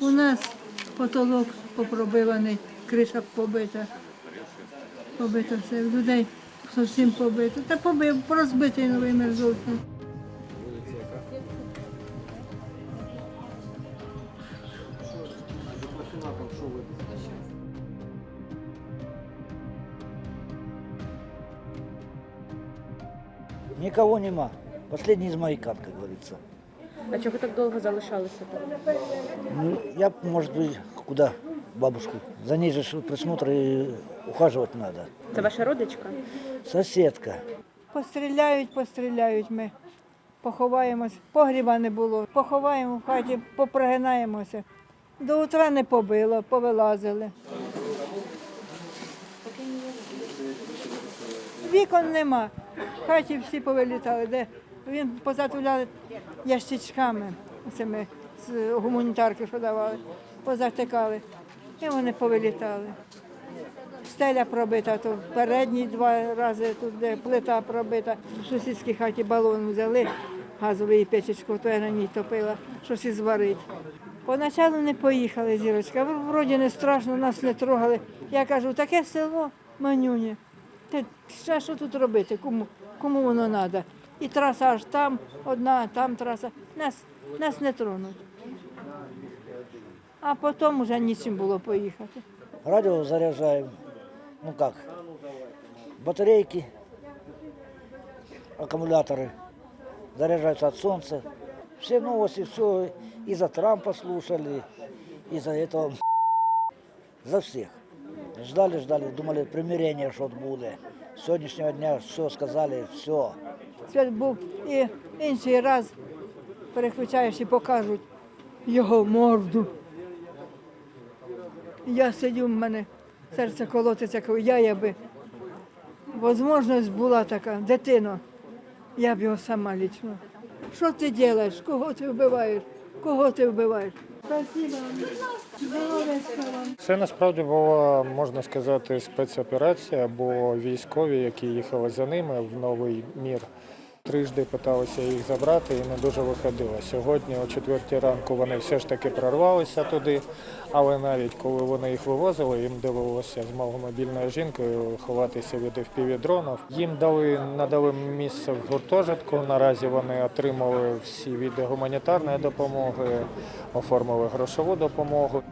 У нас потолок попробиваний, криша побита. Побито все. Людей зовсім побито. Та побив, розбитий новий мир зовсім. Никого нема. Последний из маяка, как говорится. А чого так довго залишалися там? Ну, я, может быть, куда бабушку? За ней же ж присмотр и ухаживать надо. Це ваша родичка? Соседка. Постріляють, постріляють ми. Поховаємось. Погріба не було. Поховаємо в хаті, попрогинаємося. До утра не побило, повилазили. Вікон нема. В хаті всі повилітали, де він позатуляли ящичками, цими з гуманітарки, що давали, позатикали. І вони повилітали. Стеля пробита, то в передній два рази, тут де плита пробита. В сусідській хаті балон взяли, газовий печечку, то я на ній топила, щось і зварить. Поначалу не поїхали, зірочка. Вроді не страшно, нас не трогали. Я кажу, таке село манюнє. Ти що тут робити? Кому, кому воно треба? І траса аж там одна, там траса. Нас, нас не тронуть. А потім вже нічим було поїхати. Радио заряжаем. Ну как? Батарейки, аккумуляторы заряжаются от солнца. Все новости, все и за Трампа слушали, и за этого за всех. Ждали, ждали, думали, примирение что буде. С сегодняшнего дня все сказали, все. Свят був і інший раз переключаєш і покажуть його морду. Я сидю, в мене серце колотиться, я якби можливість була така, дитино, я б його сама лічно. Що ти робиш? Кого ти вбиваєш? Кого ти вбиваєш? Це насправді була, можна сказати, спецоперація, бо військові, які їхали за ними в новий мір, трижди питалися їх забрати і не дуже виходило. Сьогодні, о четвертій ранку, вони все ж таки прорвалися туди, але навіть коли вони їх вивозили, їм довелося з маломобільною жінкою ховатися від FPV-дронів. Їм дали надали місце в гуртожитку. Наразі вони отримали всі види гуманітарної допомоги, оформили грошову допомогу.